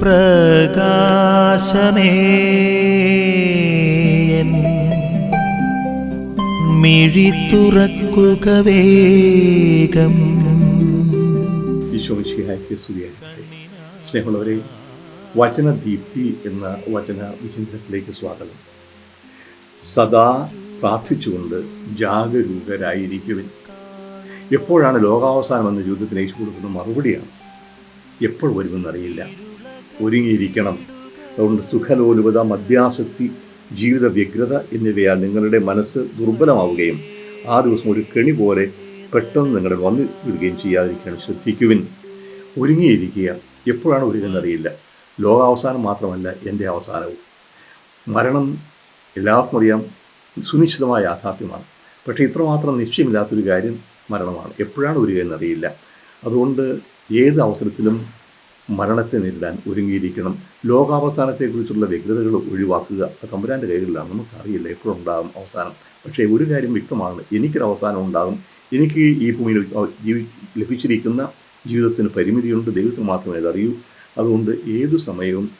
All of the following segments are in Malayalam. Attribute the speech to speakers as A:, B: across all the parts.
A: പ്രകാശമേ. മിഴി തുറക്കുക വേഗം.
B: സ്നേഹമുള്ളവരെ സ്നേഹമുള്ളവരെ വചനദീപ്തി എന്ന വചന വിചിന്തനത്തിലേക്ക് സ്വാഗതം. സദാ പ്രാർത്ഥിച്ചുകൊണ്ട് ജാഗരൂകരായിരിക്കുവിൻ. എപ്പോഴാണ് ലോകാവസാനം എന്ന ചോദ്യത്തിന് യേശു കൊടുക്കുന്ന മറുപടിയാണ്. എപ്പോൾ വരുമെന്നറിയില്ല. ഒരുങ്ങിയിരിക്കണം. അതുകൊണ്ട് സുഖലോലുപത മദ്യാസക്തി ജീവിത വ്യഗ്രത എന്നിവയാൽ നിങ്ങളുടെ മനസ്സ് ദുർബലമാവുകയും ആ ദിവസം ഒരു കെണി പോലെ പെട്ടെന്ന് നിങ്ങളുടെ വന്നു വിടുകയും ചെയ്യാതിരിക്കാൻ ശ്രദ്ധിക്കുവിൻ. ഒരുങ്ങിയിരിക്കുക. എപ്പോഴാണ് ഒരുങ്ങുന്നറിയില്ല ലോകാവസാനം മാത്രമല്ല എന്റെ അവസാനവും. മരണം എല്ലാവർക്കും അറിയാം. സുനിശ്ചിതമായ യാഥാർത്ഥ്യമാണ്. പക്ഷേ ഇത്രമാത്രം നിശ്ചയമില്ലാത്തൊരു കാര്യം മരണമാണ്. എപ്പോഴാണ് വരിക എന്നറിയില്ല അതുകൊണ്ട് ഏത് അവസരത്തിലും മരണത്തെ നേരിടാൻ ഒരുങ്ങിയിരിക്കണം. ലോകാവസാനത്തെക്കുറിച്ചുള്ള വ്യഗ്രതകൾ ഒഴിവാക്കുക. അത് തമ്പുരാന്റെ കൈകളിലാണ് നമുക്കറിയില്ല. എപ്പോഴുണ്ടാകും അവസാനം. പക്ഷേ ഒരു കാര്യം വ്യക്തമാണ്. എനിക്കൊരു അവസാനം ഉണ്ടാകും. എനിക്ക് ഈ ഭൂമിയിൽ ജീവി ലഭിച്ചിരിക്കുന്ന ജീവിതത്തിന് പരിമിതിയുണ്ട്. ദൈവത്തിന് മാത്രമേ അതറിയൂ അതുകൊണ്ട് ഏതു സമയവും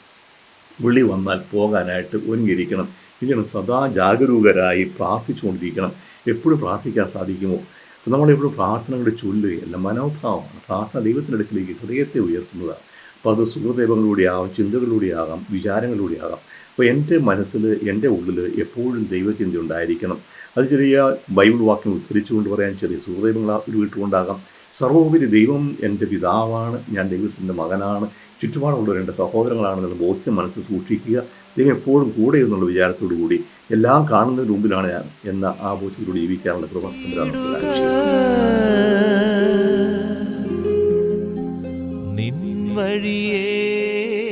B: വിളി വന്നാൽ പോകാനായിട്ട് ഒരുങ്ങിയിരിക്കണം. ഇങ്ങനെ സദാ ജാഗരൂകരായി പ്രാർത്ഥിച്ചുകൊണ്ടിരിക്കണം. എപ്പോഴും പ്രാർത്ഥിക്കാൻ സാധിക്കുമോ? നമ്മളെപ്പോഴും പ്രാർത്ഥനകളുടെ ചൊല്ലുകയല്ല. മനോഭാവമാണ്. പ്രാർത്ഥന ദൈവത്തിനടുക്കിലേക്ക് ഹൃദയത്തെ ഉയർത്തുന്നതാണ്. അപ്പോൾ അത് സുഹൃദൈവങ്ങളിലൂടെ ആകാം ചിന്തകളിലൂടെ ആകാം വിചാരങ്ങളിലൂടെ ആകാം അപ്പോൾ എന്റെ മനസ്സിൽ എന്റെ ഉള്ളിൽ എപ്പോഴും ദൈവചിന്ത ഉണ്ടായിരിക്കണം. അത് ചെറിയ ബൈബിൾ വാക്യം ഉദ്ധരിച്ചുകൊണ്ട് പറയാൻ ചെറിയ സുഹൃദൈവങ്ങൾ ഉരുവിട്ടുകൊണ്ടാകാം സർവോപരി ദൈവം എന്റെ പിതാവാണ് ഞാൻ ദൈവത്തിന്റെ മകനാണ്. ചുറ്റുപാടുള്ളവർ എന്റെ സഹോദരങ്ങളാണെന്നുള്ള ബോധ്യം മനസ്സിൽ സൂക്ഷിക്കുക. ദൈവം എപ്പോഴും കൂടെ എന്നുള്ള വിചാരത്തോടു കൂടി എല്ലാം കാണുന്നതിന് മുമ്പിലാണ് ഞാൻ എന്ന ആ ബോധ്യത്തിലൂടെ ജീവിക്കാനുള്ള കൃപ
A: দিয়ে